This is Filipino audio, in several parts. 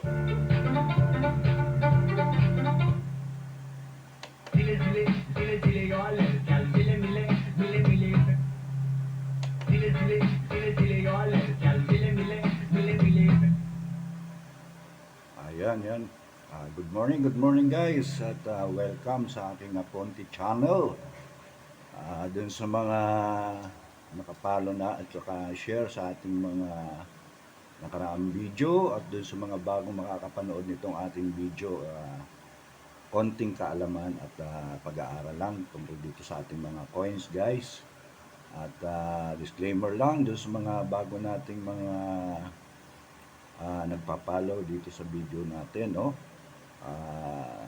Ayan, yan. Ah, good morning, good morning guys at ah, welcome sa aking Aponti channel. Ah, dun sa mga nakapalo na at saka share sa ating mga nakaraang video at dun sa mga bagong makakapanood nitong ating video ah, konting kaalaman at ah, pag-aaral lang tungkol dito sa ating mga coins guys. At ah, disclaimer lang dun sa mga bago nating mga ah, nagpa-follow dito sa video natin, no? Ah,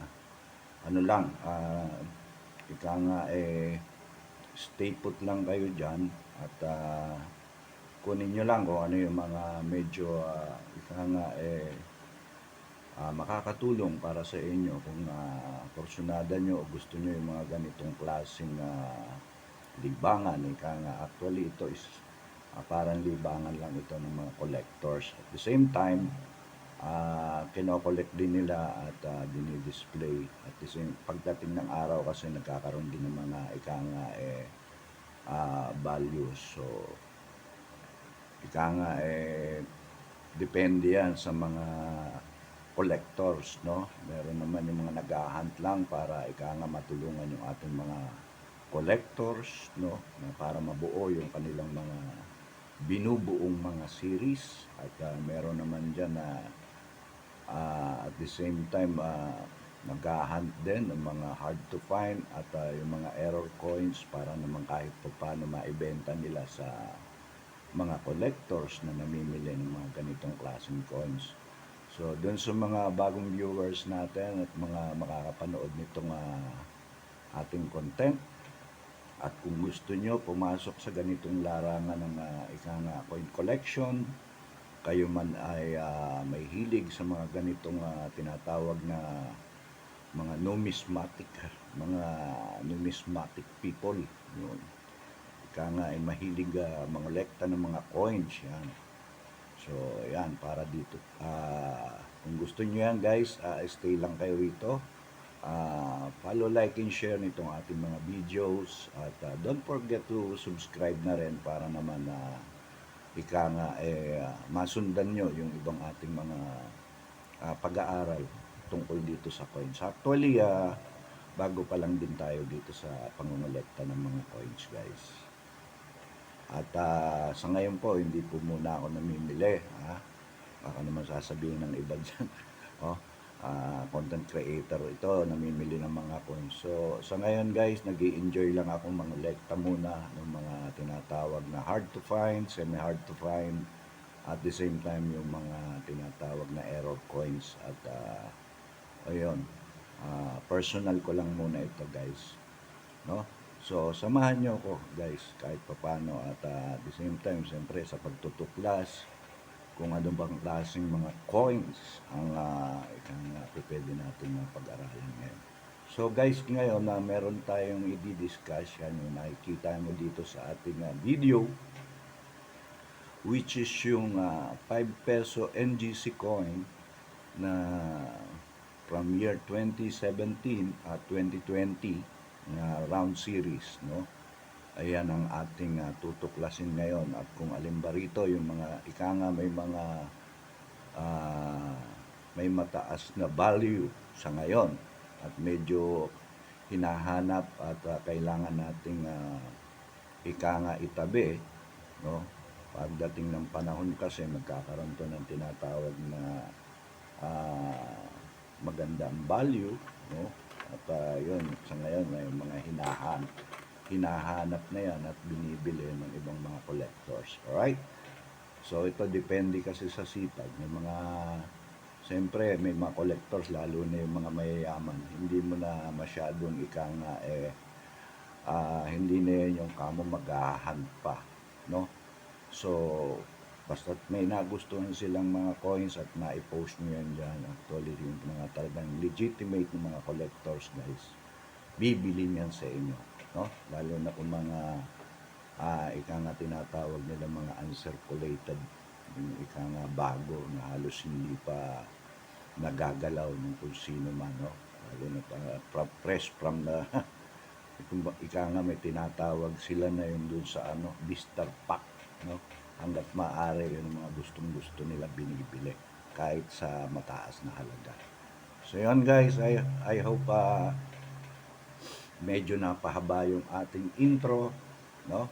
ano lang, ah, ika nga eh, stay put lang kayo dyan at ah, kunin nyo lang kung ano yung mga medyo, ah, ika nga eh, ah, makakatulong para sa inyo kung uh, porsyonada nyo o gusto nyo yung mga ganitong klaseng ah, libangan. Ika nga, actually ito is Ah, parang libangan lang ito ng mga collectors. At the same time, uh, kinokollect din nila at uh, dinidisplay. At the same, pagdating ng araw kasi nagkakaroon din ng mga ika nga eh, ah, values. So, ika nga eh, depende yan sa mga collectors, no? Meron naman yung mga nag-hunt lang para ika nga matulungan yung ating mga collectors, no? Para mabuo yung kanilang mga binubuong mga series at ah, meron naman dyan na ah, at the same time uh, nag-hunt din ng mga hard to find at ah, yung mga error coins para naman kahit pa paano maibenta nila sa mga collectors na namimili ng mga ganitong klaseng coins. So, dun sa mga bagong viewers natin at mga makakapanood nitong ah, ating content, at kung gusto nyo pumasok sa ganitong larangan ng uh, ika nga coin collection, kayo man ay ah, may hilig sa mga ganitong ah, tinatawag na mga numismatic, mga numismatic people. Yun. Ika nga ay mahilig uh, mangolekta ng mga coins. Yan. So, yan, para dito. Ah, kung gusto nyo yan guys, ah, stay lang kayo rito. Ah, follow, like, and share nitong ating mga videos. At ah, don't forget to subscribe na rin para naman na ika nga eh, ah, masundan nyo yung ibang ating mga ah, pag-aaral tungkol dito sa coins. Actually, ah, bago pa lang din tayo dito sa pangungulekta ng mga coins guys. At ah, sa ngayon po, hindi po muna ako namimili. Ha? Baka naman sasabihin ng iba dyan. oh, ah, content creator ito, namimili ng mga coins. So, sa ngayon guys, nag enjoy lang ako mangolekta muna ng mga tinatawag na hard to find, semi-hard to find, at the same time yung mga tinatawag na error coins. At, ah, ayun, ah, personal ko lang muna ito guys. No? So, samahan nyo ako guys, kahit papano. At ah, at the same time, siyempre, sa pagtutuklas, kung ano bang klaseng mga coins ang uh, ikang uh, pwede natin uh, pag-aralan ngayon. So guys, ngayon na meron tayong i-discuss yan yung nakikita mo dito sa ating uh, video which is yung uh, 5 peso NGC coin na from year 2017 at 2020 na round series no? Ayan ang ating uh, tutuklasin ngayon. At kung alin ba rito yung mga ika nga may mga ah, may mataas na value sa ngayon. At medyo hinahanap at ah, kailangan nating ah, ika itabi no? Pagdating ng panahon kasi magkakaroon to ng tinatawag na ah, magandang value no at ah, yun sa ngayon may mga hinahanap hinahanap na yan at binibili ng ibang mga collectors. Alright? So, ito depende kasi sa sipag. May mga, siyempre, may mga collectors, lalo na yung mga mayayaman. Hindi mo na masyadong ika nga, eh, ah, hindi na yan yung kamo maghahunt pa. No? So, basta may nagustuhan silang mga coins at na-post nyo yan dyan. Actually, yung mga talagang legitimate ng mga collectors, guys, bibili niyan sa inyo no? Lalo na kung mga ah, ika nga tinatawag nila mga uncirculated, yung ika nga bago na halos hindi pa nagagalaw ng kung sino man, no? Lalo na pa, from, fresh from the, ika nga may tinatawag sila na yun dun sa ano, blister pack, no? Hanggat maaari yun ang mga gustong gusto nila binibili kahit sa mataas na halaga. So yun guys, I, I hope ah, medyo napahaba yung ating intro, no?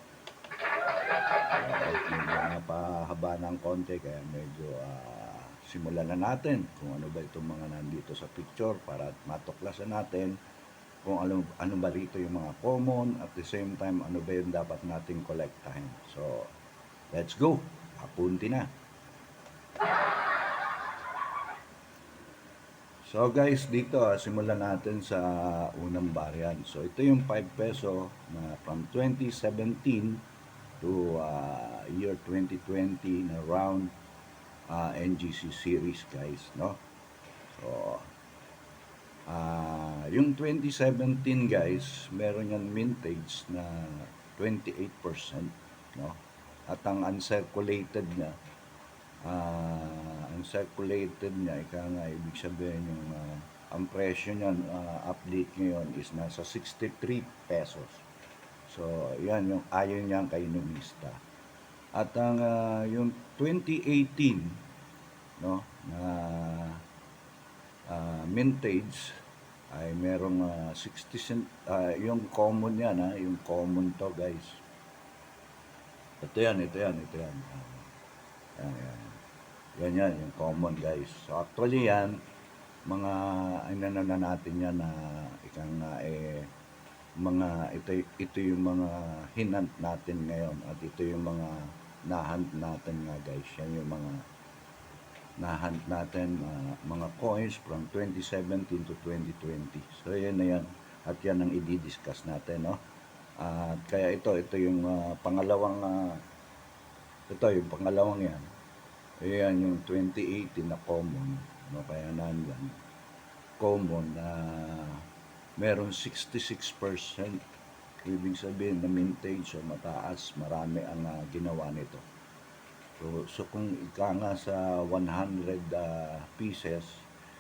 Uh, napahaba ng konti kaya medyo ah, simulan na natin kung ano ba itong mga nandito sa picture para matuklasan natin kung ano, ano ba rito yung mga common at the same time ano ba yung dapat nating kolektahin. So, let's go. Apunti na. So guys, dito ah, simulan natin sa unang variant. So ito yung 5 peso na from 2017 to ah, year 2020 na round ah, NGC series guys, no? So ah yung 2017 guys, meron yan mintage na 28%, no? At ang uncirculated niya ah uncirculated niya, ika nga, ibig sabihin yung ah, ang presyo niyan, ah, update ngayon is nasa 63 pesos. So, yan yung ayon niyan kay Numista. At ang ah, yung 2018 no na ah, mintage ay merong ah, 60 cent ah, yung common yan ha, yung common to guys. Ito yan, ito yan, ito yan. Yan, yan. Yan yan, yung common guys. So actually yan, mga ano na na natin yan na ikang nga eh, mga ito, ito yung mga hinant natin ngayon at ito yung mga nahunt natin nga guys. Yan yung mga nahunt natin ah, mga coins from 2017 to 2020. So yan na yan. At yan ang i-discuss natin, no? At kaya ito, ito yung ah, pangalawang ah, ito yung pangalawang yan. Ayan yung 2018 na common. No, kaya nandyan. Common na meron 66%. Ibig sabihin na mintage o mataas, marami ang ah, ginawa nito. So, so kung ika nga sa 100 ah, pieces,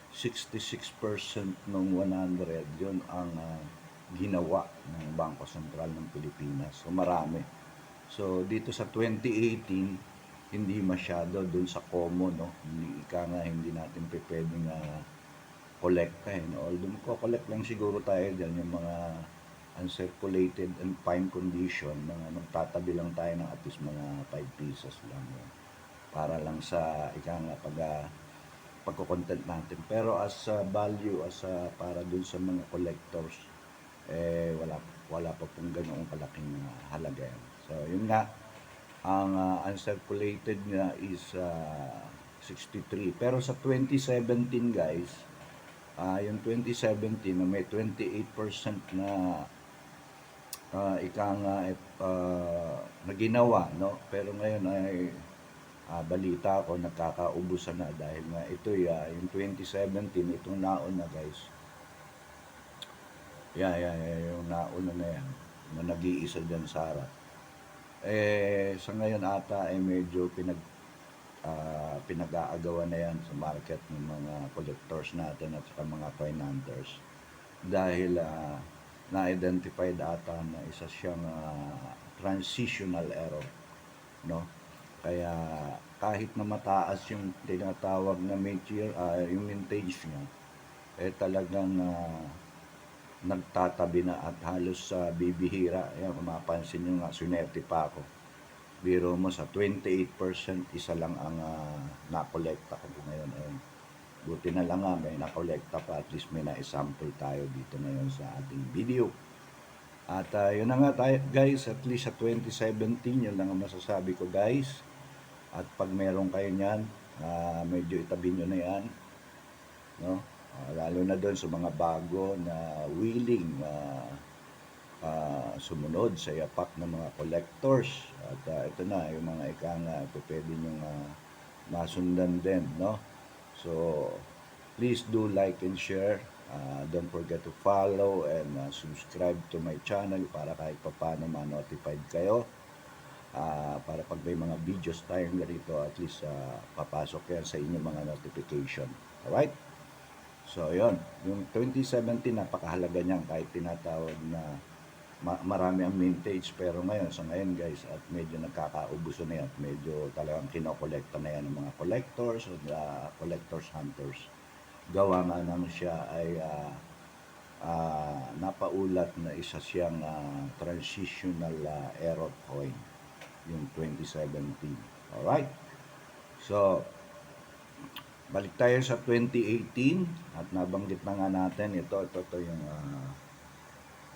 66% ng 100, yun ang ah, ginawa ng Bangko Sentral ng Pilipinas. So marami. So dito sa 2018, hindi masyado dun sa common, no? Hindi, ika nga hindi natin pwedeng uh, kolektahin. Although magko-collect lang siguro tayo dyan yung mga uncirculated and fine condition, mga magtatabi lang tayo ng at least mga 5 pieces lang. Yun. Para lang sa, ika nga, pag, uh, pagko-content natin. Pero as a value, as a, para dun sa mga collectors, eh, wala, wala pa pong ganoong kalaking uh, halaga yan. So, yun nga, ang uh, uncirculated niya is uh, 63. Pero sa 2017 guys, ah yung 2017 na may 28% na uh, ika nga ah, na ginawa, no? Pero ngayon ay ah, balita ko nagkakaubusan na dahil nga ito ya yung 2017 itong naon na guys. Yeah, yeah, yeah, yung nauna na yan na nag-iisa dyan sa harap eh sa ngayon ata ay medyo pinag ah, pinag-aagawan na yan sa market ng mga collectors natin at saka mga hunters dahil ah, na-identified ata na isa siyang ah, transitional error no? Kaya kahit na mataas yung tinatawag na mintage, ah, yung mintage niya eh talagang ah, nagtatabi na at halos sa bibihira. Ayan, mapansin nyo nga, sunerte pa ako. Biro mo sa 28%, isa lang ang uh, nakolekta ko ngayon. Ayun. Buti na lang nga, may nakolekta pa. At least may na-sample tayo dito ngayon sa ating video. At uh, yun na nga tayo, guys, at least sa 2017, yun lang ang masasabi ko, guys. At pag meron kayo niyan, ah, medyo itabi nyo na yan. No? Ah, lalo na doon sa mga bago na willing na ah, sumunod sa yapak ng mga collectors. At ah, ito na, yung mga ika nga, ito pwede nyo masundan din, no? So, please do like and share. Ah, don't forget to follow and ah, subscribe to my channel para kahit papano ma-notified kayo. Ah, para pag may mga videos tayong ganito, at least ah, papasok yan sa inyong mga notification. Alright? So, yon Yung 2017, napakahalaga niyan kahit tinatawag na ma- marami ang mintage. Pero ngayon, sa ngayon guys, at medyo nagkakaubuso na yan. At medyo talagang kinokolekta na yan ng mga collectors o the collectors hunters. Gawa nga nang siya ay ah, ah, napaulat na isa siyang ah, transitional ah, error coin yung 2017. Alright? So, balik tayo sa 2018 at nabanggit na nga natin ito, ito, ito yung ah,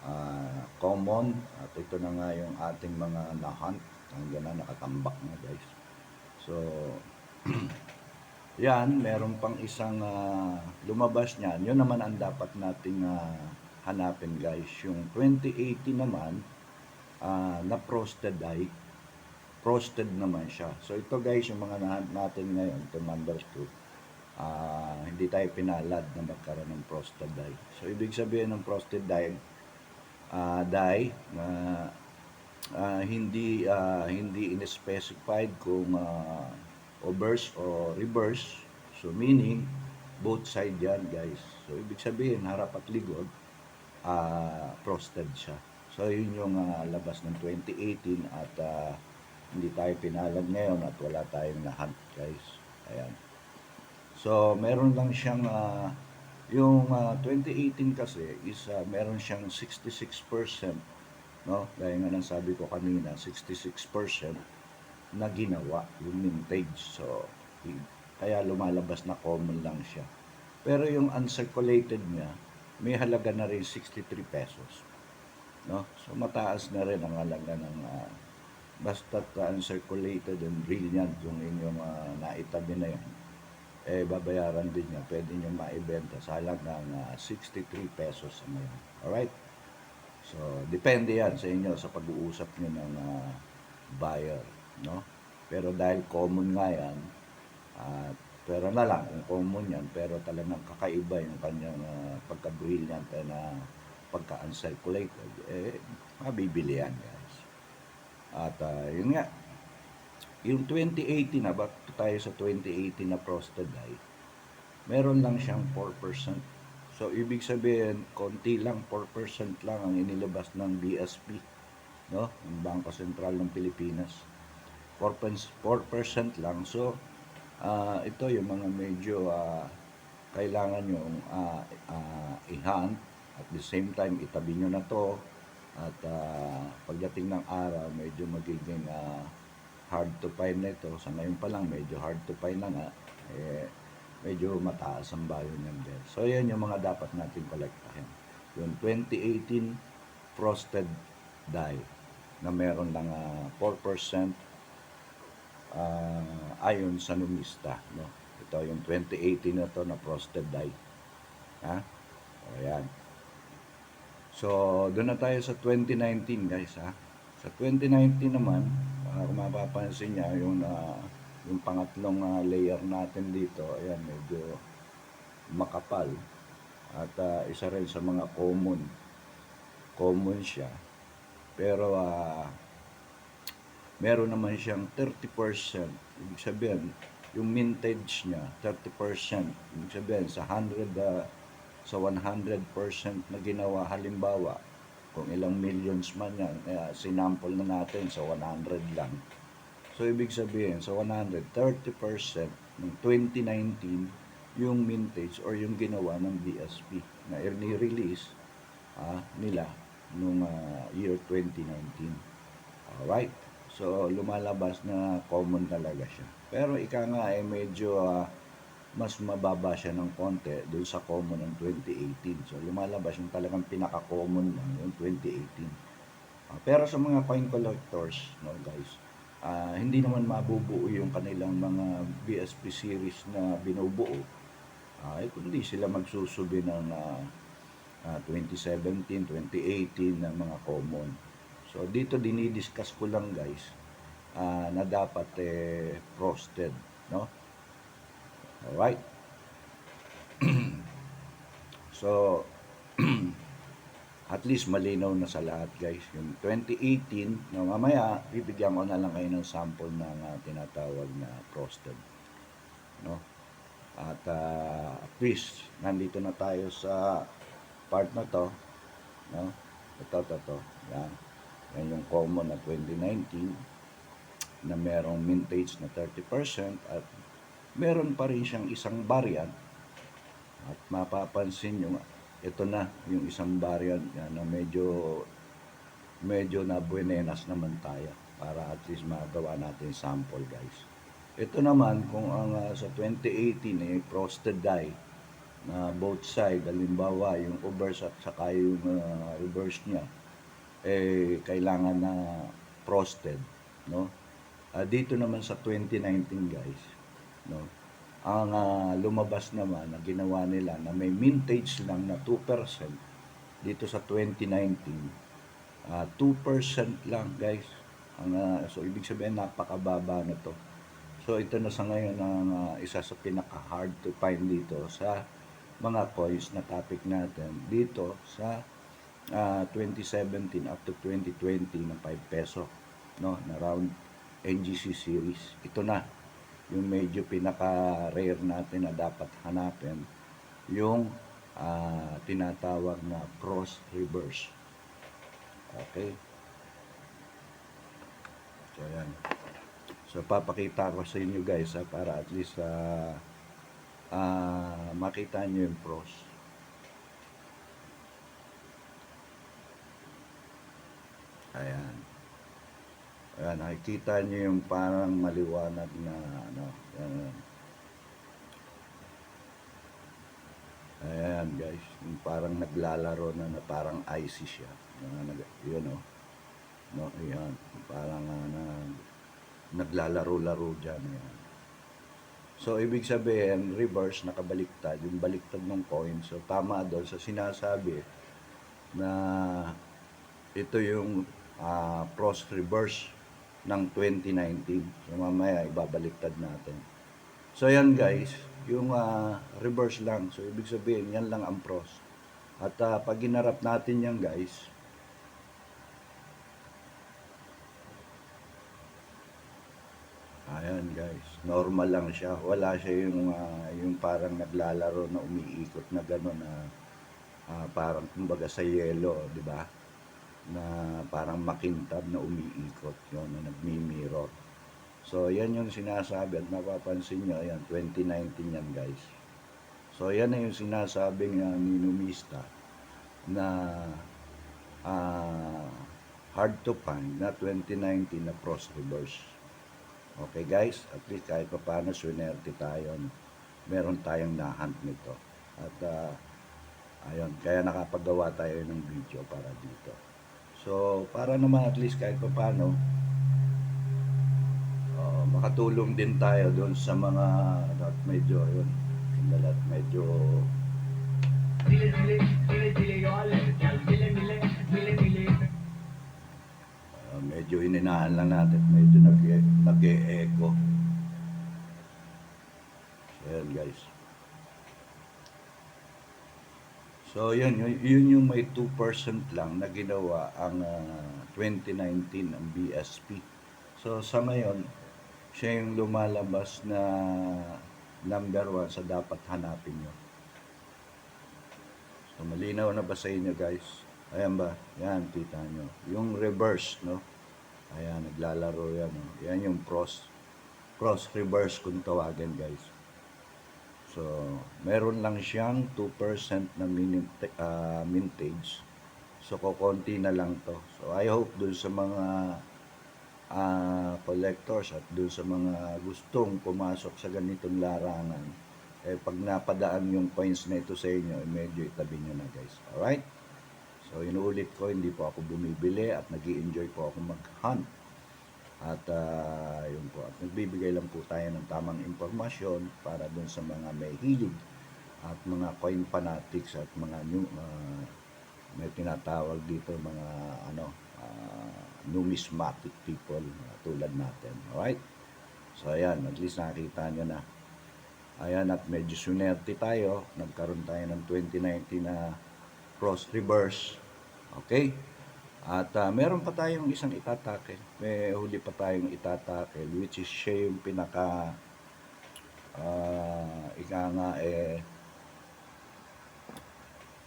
ah, common at ito na nga yung ating mga na-hunt hanggang na nakatambak na guys. So, yan, meron pang isang ah, lumabas niyan. Yun naman ang dapat nating ah, hanapin guys. Yung 2018 naman, ah, na frosted eye, frosted naman siya. So ito guys, yung mga nahunt natin ngayon, ito number 2, ah, hindi tayo pinalad na magkaroon ng frosted eye. So ibig sabihin ng frosted eye, ah, dye na ah, hindi ah, hindi in-specified kung ah, obverse o reverse. So meaning both side yan guys. So ibig sabihin harap at likod ah frosted siya. So yun yung ah, labas ng 2018 at ah, hindi tayo pinalad ngayon at wala tayong na-hunt guys. Ayan. So meron lang siyang ah, yung ah, 2018 kasi is ah, meron siyang 66% no? Gaya nga ng sabi ko kanina, 66% na ginawa yung mintage. So, kaya lumalabas na common lang siya. Pero yung uncirculated niya, may halaga na rin 63 pesos. No? So, mataas na rin ang halaga ng uh, basta uncirculated and brilliant yung inyong uh, naitabi na yun. Eh, babayaran din niya. Pwede niyo maibenta sa halagang ah, 63 pesos ngayon. Alright? So, depende yan sa inyo sa pag-uusap nyo ng ah, buyer, no? Pero dahil common nga yan, ah, pero na lang kung common yan, pero talagang kakaiba yung kanyang ah, pagka-brilliant na pagka-uncirculated, eh, mabibili yan, guys. At ah, yun nga, yung 2018 na, back tayo sa 2018 na frosted eye, meron lang siyang 4%. So, ibig sabihin, konti lang, 4% lang ang inilabas ng BSP, no? Ang Bangko Sentral ng Pilipinas. 4%, 4% lang. So, ah, ito yung mga medyo ah, kailangan nyo uh, i-hunt. At the same time, itabi nyo na to. At ah, pagdating ng araw, medyo magiging ah, hard to find na ito. Sa ngayon pa lang, medyo hard to find na nga. Eh, medyo mataas ang value ng bell. So, yan yung mga dapat natin kolektahin. Yung 2018 frosted die na meron lang ah, 4% ah, ayon sa numista. No? Ito yung 2018 na to na frosted die. Ha? O, yan. So, doon na tayo sa 2019 guys ha. Sa 2019 naman, ah, kung mapapansin niya, yung, ah, yung pangatlong ah, layer natin dito, ayan, medyo makapal. At ah, isa rin sa mga common. Common siya. Pero, ah, meron naman siyang 30%. Ibig sabihin, yung mintage niya, 30%. Ibig sabihin, sa 100, ah, sa 100% na ginawa, halimbawa, kung ilang millions man yan, eh, sinample na natin sa 100 lang. So, ibig sabihin, sa 100, 30% ng 2019, yung mintage or yung ginawa ng BSP na ni-release ah, nila nung ah, year 2019. Alright? So, lumalabas na common talaga siya. Pero ika nga eh, medyo ah, mas mababa siya ng konti doon sa common ng 2018. So, lumalabas yung talagang pinaka-common lang, yung 2018. Ah, pero sa mga coin collectors, no guys, ah, hindi naman mabubuo yung kanilang mga BSP series na binubuo. Ay, kundi sila magsusubi ng ah, ah, 2017, 2018 na mga common. So, dito dinidiscuss ko lang guys ah, na dapat eh, frosted, no? Alright? so, at least malinaw na sa lahat guys. Yung 2018, no, mamaya, bibigyan ko na lang kayo ng sample ng ah, tinatawag na frosted. No? At ah, at least, nandito na tayo sa part na to. No? Ito, ito, ito. Yan. Yan yung common na 2019 na merong mintage na 30% at meron pa rin siyang isang variant at mapapansin nyo ito na yung isang variant yan, na medyo medyo na buenenas naman tayo para at least magawa natin sample guys. Ito naman kung ang ah, sa 2018 eh frosted die na both side halimbawa yung obverse at saka yung ah, reverse niya eh kailangan na frosted no? Ah, dito naman sa 2019 guys no? Ang ah, lumabas naman na ginawa nila na may mintage lang na 2% dito sa 2019 ah 2% lang guys. Ang ah, so ibig sabihin napakababa na to. So ito na sa ngayon ang ah, isa sa pinaka hard to find dito sa mga coins na topic natin. Dito sa ah, 2017 up to 2020 na 5 peso no? Na round NGC series. Ito na yung medyo pinaka-rare natin na dapat hanapin, yung ah, tinatawag na cross reverse. Okay? So, yan. So, papakita ko sa inyo guys ha, para at least ah, ah, makita nyo yung cross. Ayan. Ayan, nakikita niyo yung parang maliwanag na ano. Ayan. Ayan guys, yung parang naglalaro na, na parang icy siya. Nag, yun oh. No, ayan, parang ah, na, naglalaro-laro dyan. Ayan. So, ibig sabihin, reverse, nakabaliktad, yung baliktad ng coin. So, tama doon sa sinasabi na ito yung ah, cross reverse ng 2019. So mamaya ibabaliktad natin. So yan guys, yung ah, reverse lang. So ibig sabihin yan lang ang pros. At ah, pag ginarap natin yan guys, Ayan guys, normal lang siya. Wala siya yung ah, yung parang naglalaro na umiikot na gano'n na ah, parang kumbaga sa yelo, di ba? Na parang makintab na umiikot yun, na nagmi-mirror. So, yan yung sinasabi at mapapansin nyo, ayan, 2019 yan guys. So, yan na yung sinasabi ng ninumista na ah, hard to find na 2019 na cross reverse. Okay guys, at least kahit pa paano swinerte tayo. Meron tayong nahunt nito. At ah, ayun, kaya nakapagawa tayo ng video para dito. So, para naman at least kahit pa paano, oh, makatulong din tayo doon sa mga at medyo yun, at medyo ah, medyo ininahan lang natin, medyo nag nag-e-echo. So, yan guys. So, yun, yun, yun yung may 2% lang na ginawa ang ah, 2019 ang BSP. So, sa ngayon, siya yung lumalabas na number one sa dapat hanapin nyo. So, malinaw na ba sa inyo guys? Ayan ba? Yan, kita nyo. Yung reverse, no? Ayan, naglalaro yan. No? Yan yung cross. Cross reverse kung tawagin guys. So, meron lang siyang 2% na minim, ah, mintage. So, kukonti na lang to. So, I hope dun sa mga ah, collectors at dun sa mga gustong pumasok sa ganitong larangan, eh, pag napadaan yung coins na ito sa inyo, eh, medyo itabi nyo na guys. Alright? So, inuulit ko, hindi po ako bumibili at nag enjoy po ako mag-hunt. At ah, yun po, at nagbibigay lang po tayo ng tamang impormasyon para dun sa mga may hilig at mga coin fanatics at mga new, ah, may tinatawag dito mga ano ah, numismatic people ah, tulad natin. Alright? So ayan, at least nakita nyo na. Ayan, at medyo sunerte tayo. Nagkaroon tayo ng 2019 na cross reverse. Okay? At ah, meron pa tayong isang itatake. May huli pa tayong itatake which is siya yung pinaka ah, ika nga eh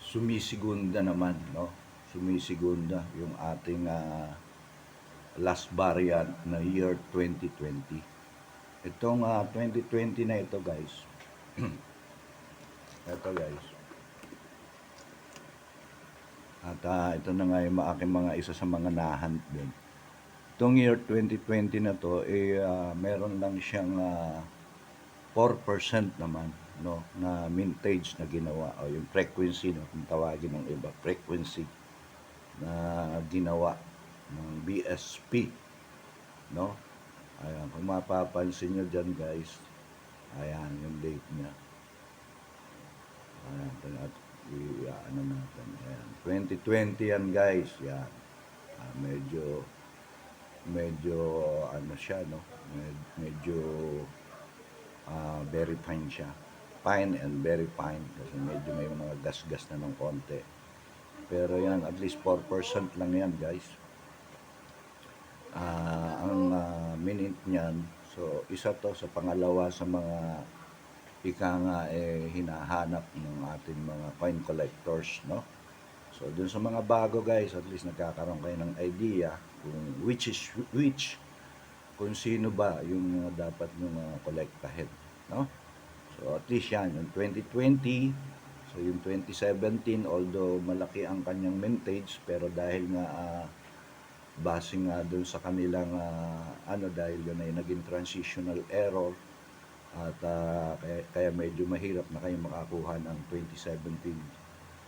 sumisigunda naman, no? Sumisigunda yung ating ah, last variant na year 2020. Itong ah, 2020 na ito, guys. ito, guys. At ah, ito na nga yung aking mga isa sa mga nahunt din. Itong year 2020 na to, eh, ah, meron lang siyang ah, 4% naman no na mintage na ginawa. O yung frequency no kung tawagin ng iba frequency na ginawa ng BSP no? Ayan kung mapapansin nyo dyan guys ayan yung date niya. Ayan at i- ano natin ayan 2020 yan guys yan Ah, medyo medyo ano siya no Med- medyo ah, very fine siya. Fine and very fine kasi medyo may mga gas-gas na ng konti. Pero yan, at least 4% lang yan guys. Ah, ang ah, minute niyan, so isa to sa pangalawa sa mga ika nga eh, hinahanap ng ating mga coin collectors, no? So, dun sa mga bago guys, at least nagkakaroon kayo ng idea kung which is which, kung sino ba yung uh, dapat nyo uh, kolektahin, no? So, at least yan, yung 2020, so yung 2017, although malaki ang kanyang mintage, pero dahil nga ah, base nga dun sa kanilang ah, ano dahil yun ay naging transitional error at ah, kaya, kaya medyo mahirap na kayo makakuha ng 2017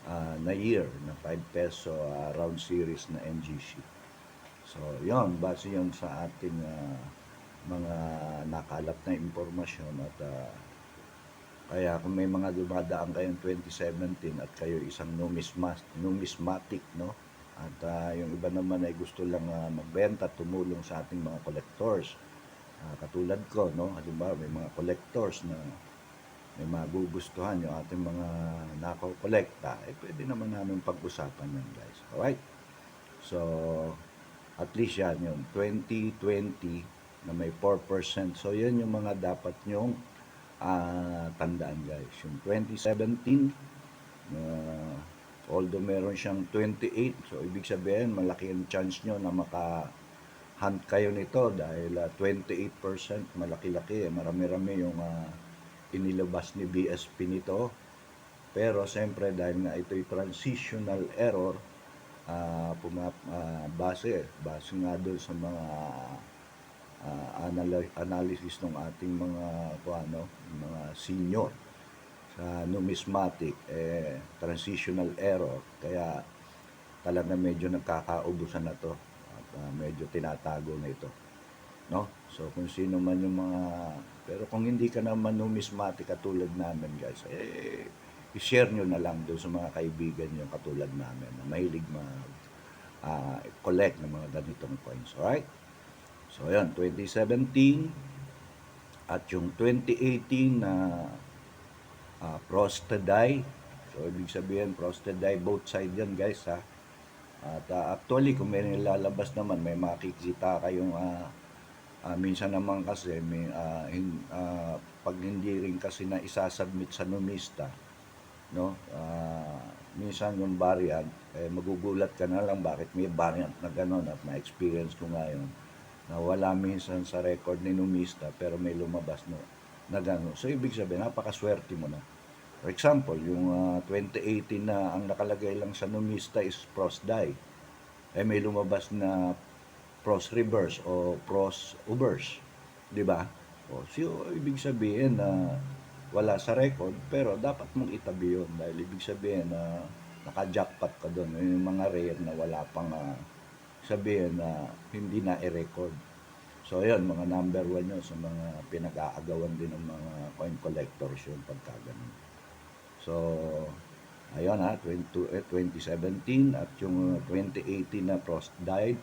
ah, na year na 5 peso ah, round series na NGC. So, yon base yon sa ating ah, mga nakalap na impormasyon at ah, kaya kung may mga dumadaan kayong 2017 at kayo isang numismat, numismatic, no? At ah, yung iba naman ay gusto lang ah, magbenta, tumulong sa ating mga collectors. Ah, katulad ko, no? Halimbawa, may mga collectors na may magugustuhan yung ating mga nako-kolekta, eh pwede naman namin pag-usapan yan, guys. Alright? So, at least yan yun. 2020 na may 4%. So, yan yung mga dapat nyong ah, tandaan, guys. Yung 2017, na although meron siyang 28, so ibig sabihin, malaki ang chance nyo na maka hunt kayo nito dahil ah, 28% malaki-laki, eh. marami-rami yung ah, inilabas ni BSP nito. Pero siyempre dahil nga ito'y transitional error, ah puma, ah, base, base nga doon sa mga ah, anal- analysis ng ating mga ano, mga senior sa numismatic eh transitional error kaya talaga medyo nagkakaubusan na to ah, medyo tinatago na ito no so kung sino man yung mga pero kung hindi ka naman numismatic katulad namin guys eh i-share nyo na lang doon sa mga kaibigan nyo katulad namin na mahilig mag ah, collect ng mga ganitong coins alright so yun 2017 at yung 2018 na uh, frosted die. So, ibig sabihin, frosted die, both side yan, guys, ha. At ah, actually, kung may nilalabas naman, may makikita kayong, ah, ah, minsan naman kasi, may, ah, hin- ah, pag hindi rin kasi na isasubmit sa numista, no, ah, minsan yung variant, eh, magugulat ka na lang bakit may variant na gano'n at na-experience ko ngayon na wala minsan sa record ni numista pero may lumabas no, na gano'n. So, ibig sabihin, napakaswerte mo na. For example, yung ah, 2018 na ang nakalagay lang sa numista is pros die. Eh may lumabas na pros reverse o pros reverse. Di ba? O, so, ibig sabihin na wala sa record, pero dapat mong itabi yun dahil ibig sabihin na naka-jackpot ka doon. Yung mga rare na wala pang ah, sabihin na hindi na i-record. So, yun, mga number one yun sa mga pinag-aagawan din ng mga coin collectors yun pagka ganun. So, ayun ha, 20, eh, 2017 at yung uh, 2018 na Frost died,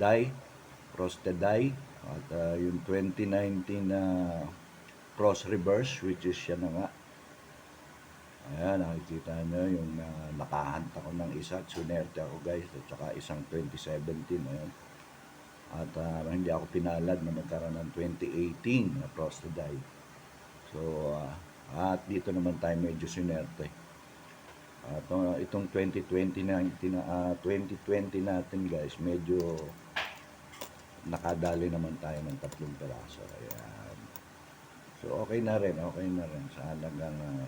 die, Frosted die, at uh, yung 2019 na Frost Reverse, which is siya na nga. Ayan, nakikita nyo yung uh, nakahanta ko ng isa at sunerte ako guys, at saka isang 2017, ayan. At uh, hindi ako pinalad na magkaroon ng 2018 na Frosted die. So, ah, at dito naman tayo medyo sinerte. At uh, itong 2020 na uh, 2020 natin guys, medyo nakadali naman tayo ng tatlong piraso. Ayan. So okay na rin, okay na rin sa halagang uh,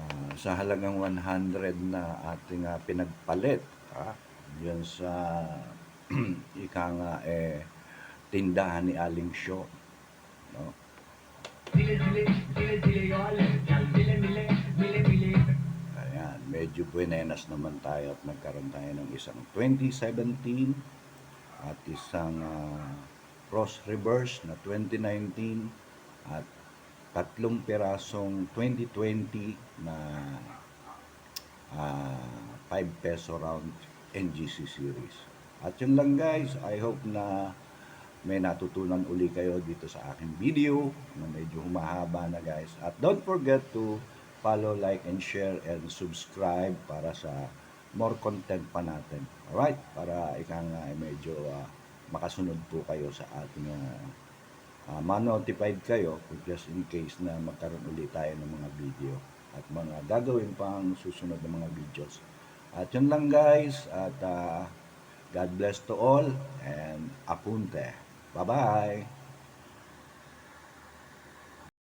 ah, sa halagang 100 na ating ah, pinagpalit. Ha? Yan sa ika nga eh tindahan ni Aling Shaw. No? Ayan, medyo buenenas naman tayo at nagkaroon tayo ng isang 2017 at isang ah, cross reverse na 2019 at tatlong pirasong 2020 na ah, 5 peso round NGC series. At yun lang guys, I hope na may natutunan uli kayo dito sa aking video na medyo humahaba na guys. At don't forget to follow, like, and share and subscribe para sa more content pa natin. Alright? Para ika nga ay medyo ah, makasunod po kayo sa ating uh, ma-notified kayo just in case na magkaroon ulit tayo ng mga video at mga gagawin pang susunod na mga videos. At yun lang guys at ah, God bless to all and apunte. Bye-bye!